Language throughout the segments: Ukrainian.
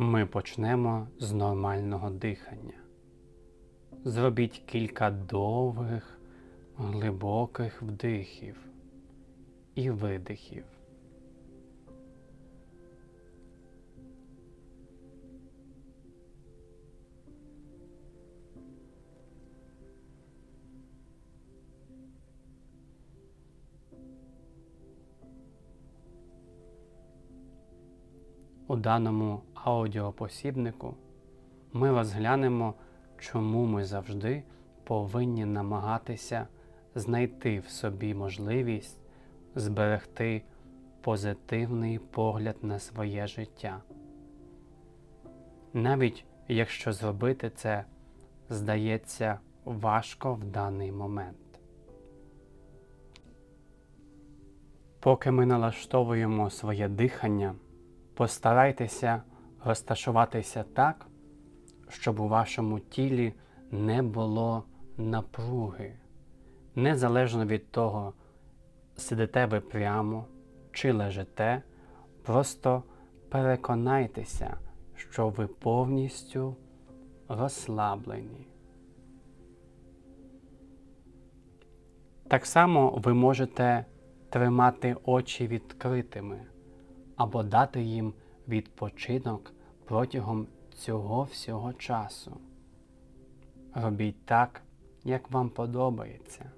Ми почнемо з нормального дихання. Зробіть кілька довгих, глибоких вдихів і видихів. У даному аудіопосібнику ми розглянемо, чому ми завжди повинні намагатися знайти в собі можливість зберегти позитивний погляд на своє життя. Навіть якщо зробити це здається важко в даний момент. Поки ми налаштовуємо своє дихання, постарайтеся розташуватися так, щоб у вашому тілі не було напруги, незалежно від того, сидите ви прямо чи лежите, просто переконайтеся, що ви повністю розслаблені. Так само ви можете тримати очі відкритими або дати їм відпочинок протягом цього всього часу. Робіть так, як вам подобається,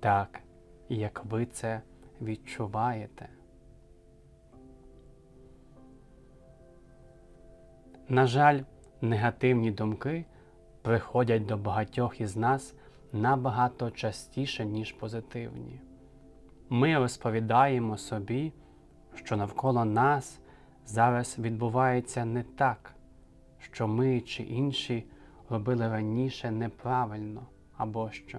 так, як ви це відчуваєте. На жаль, негативні думки приходять до багатьох із нас набагато частіше, ніж позитивні. Ми розповідаємо собі, що навколо нас зараз відбувається не так, що ми чи інші робили раніше неправильно або що,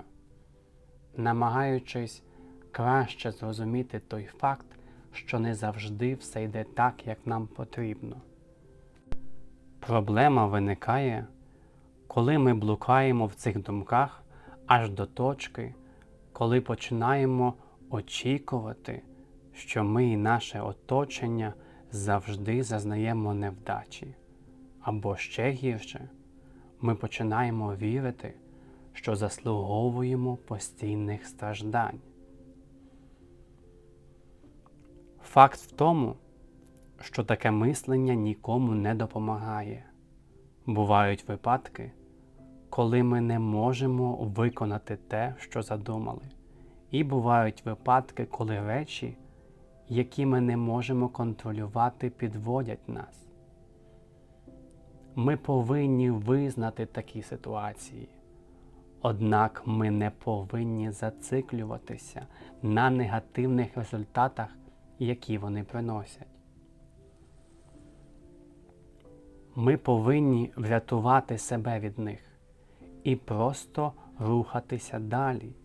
намагаючись краще зрозуміти той факт, що не завжди все йде так, як нам потрібно. Проблема виникає, коли ми блукаємо в цих думках аж до точки, коли починаємо очікувати, що ми і наше оточення завжди зазнаємо невдачі, або ще гірше, ми починаємо вірити, що заслуговуємо постійних страждань. Факт в тому, що таке мислення нікому не допомагає. Бувають випадки, коли ми не можемо виконати те, що задумали, і бувають випадки, коли речі, які ми не можемо контролювати, підводять нас. Ми повинні визнати такі ситуації, однак ми не повинні зациклюватися на негативних результатах, які вони приносять. Ми повинні врятувати себе від них і просто рухатися далі.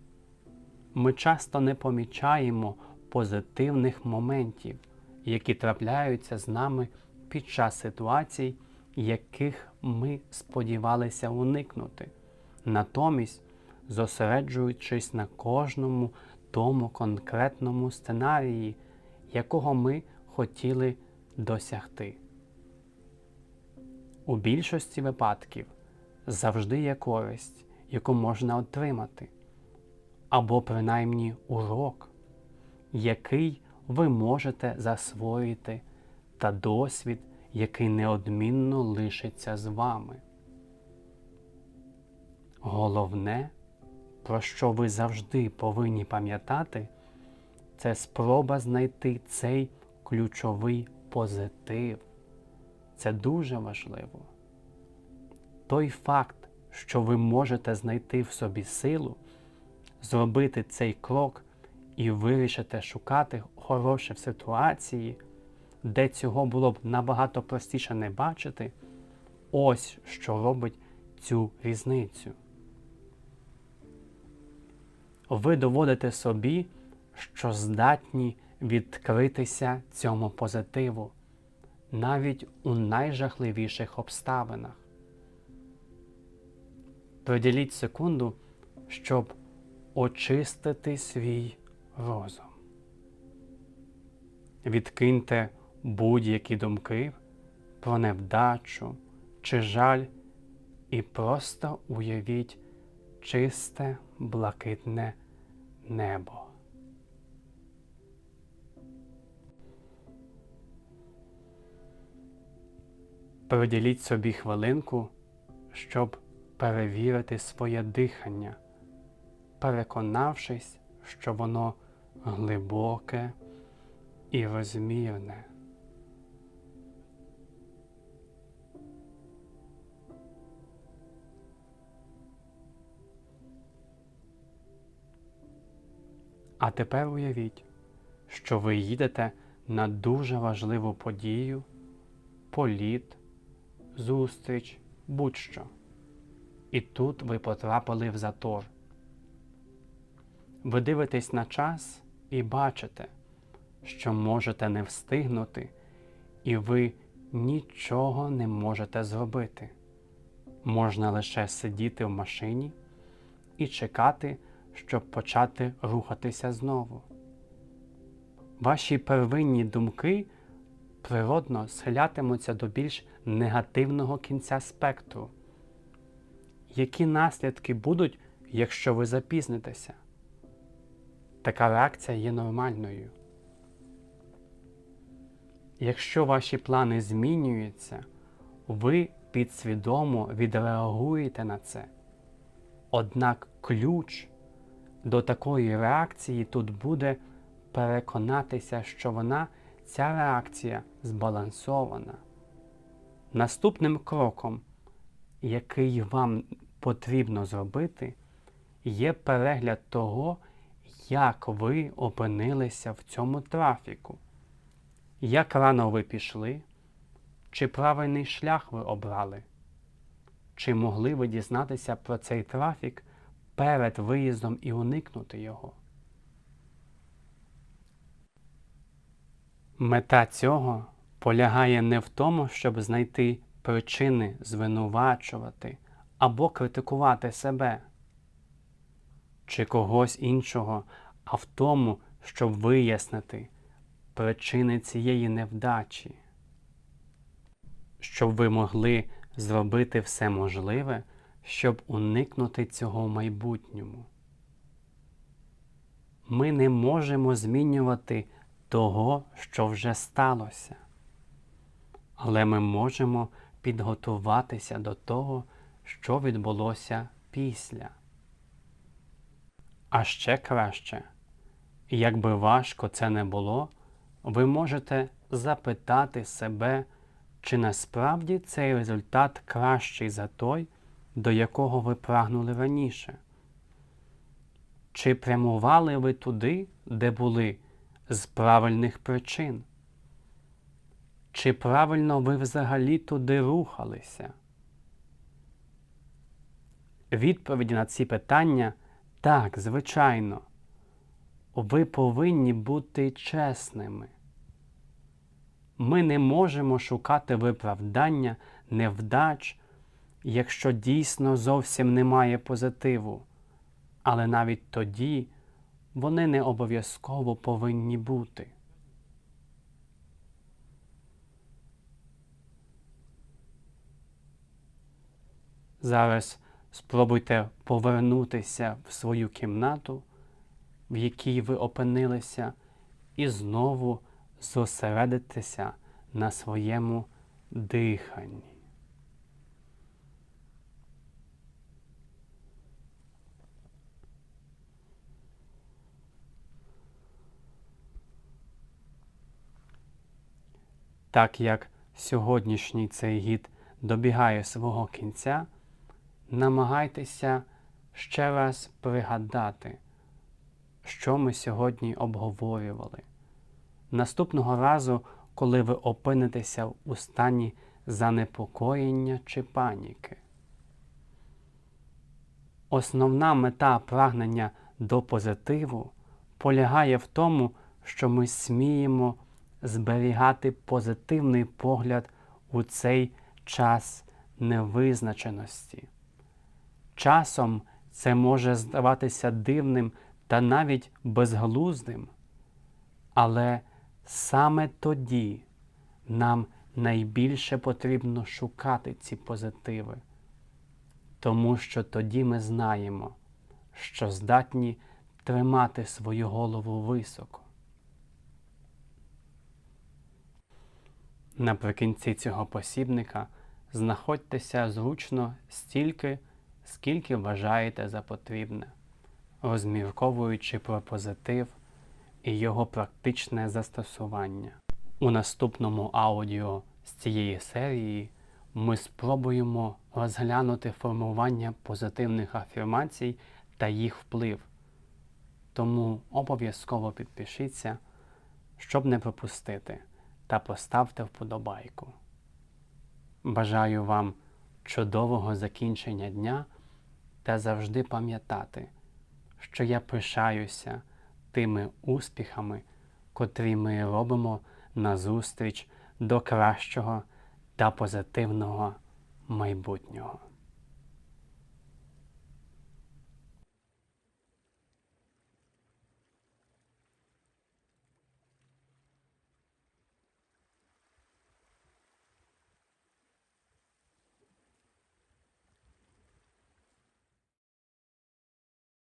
Ми часто не помічаємо позитивних моментів, які трапляються з нами під час ситуацій, яких ми сподівалися уникнути, натомість зосереджуючись на кожному тому конкретному сценарії, якого ми хотіли досягти. У більшості випадків завжди є користь, яку можна отримати, або принаймні урок, який ви можете засвоїти, та досвід, який неодмінно лишиться з вами. Головне, про що ви завжди повинні пам'ятати, це спроба знайти цей ключовий позитив. Це дуже важливо. Той факт, що ви можете знайти в собі силу, зробити цей крок і вирішити шукати хороше в ситуації, де цього було б набагато простіше не бачити, ось що робить цю різницю. Ви доводите собі, що здатні відкритися цьому позитиву навіть у найжахливіших обставинах. Приділіть секунду, щоб очистити свій розум. Відкиньте будь-які думки про невдачу чи жаль, і просто уявіть чисте блакитне небо. Приділіть собі хвилинку, щоб перевірити своє дихання, переконавшись, що воно глибоке і розмірне. А тепер уявіть, що ви їдете на дуже важливу подію, політ, зустріч, будь-що. І тут ви потрапили в затор. Ви дивитесь на час і бачите, що можете не встигнути, і ви нічого не можете зробити. Можна лише сидіти в машині і чекати, щоб почати рухатися знову. Ваші первинні думки природно схилятимуться до більш негативного кінця спектру. Які наслідки будуть, якщо ви запізнитеся? Така реакція є нормальною. Якщо ваші плани змінюються, ви підсвідомо відреагуєте на це. Однак ключ до такої реакції тут буде переконатися, що вона, ця реакція збалансована. Наступним кроком, який вам потрібно зробити, є перегляд того, як ви опинилися в цьому трафіку, як рано ви пішли, чи правильний шлях ви обрали, чи могли ви дізнатися про цей трафік перед виїздом і уникнути його. Мета цього полягає не в тому, щоб знайти причини звинувачувати або критикувати себе чи когось іншого, а в тому, щоб вияснити причини цієї невдачі, щоб ви могли зробити все можливе, щоб уникнути цього в майбутньому. Ми не можемо змінювати того, що вже сталося, але ми можемо підготуватися до того, що відбулося після. А ще краще, як би важко це не було, ви можете запитати себе, чи насправді цей результат кращий за той, до якого ви прагнули раніше. Чи прямували ви туди, де були, з правильних причин? Чи правильно ви взагалі туди рухалися? Відповіді на ці питання так, звичайно. Ви повинні бути чесними. Ми не можемо шукати виправдання невдач, якщо дійсно зовсім немає позитиву, але навіть тоді вони не обов'язково повинні бути. Зараз спробуйте повернутися в свою кімнату, в якій ви опинилися, і знову зосередитися на своєму диханні. Так як сьогоднішній цей гід добігає свого кінця, намагайтеся ще раз пригадати, що ми сьогодні обговорювали. Наступного разу, коли ви опинитеся у стані занепокоєння чи паніки. Основна мета прагнення до позитиву полягає в тому, що ми сміємо зберігати позитивний погляд у цей час невизначеності. Часом це може здаватися дивним та навіть безглуздим, але саме тоді нам найбільше потрібно шукати ці позитиви, тому що тоді ми знаємо, що здатні тримати свою голову високо. Наприкінці цього посібника знаходьтеся зручно стільки, скільки вважаєте за потрібне, розмірковуючи про позитив і його практичне застосування. У наступному аудіо з цієї серії ми спробуємо розглянути формування позитивних афірмацій та їх вплив. Тому обов'язково підпишіться, щоб не пропустити, та поставте вподобайку. Бажаю вам чудового закінчення дня та завжди пам'ятати, що я пишаюся тими успіхами, котрі ми робимо назустріч до кращого та позитивного майбутнього.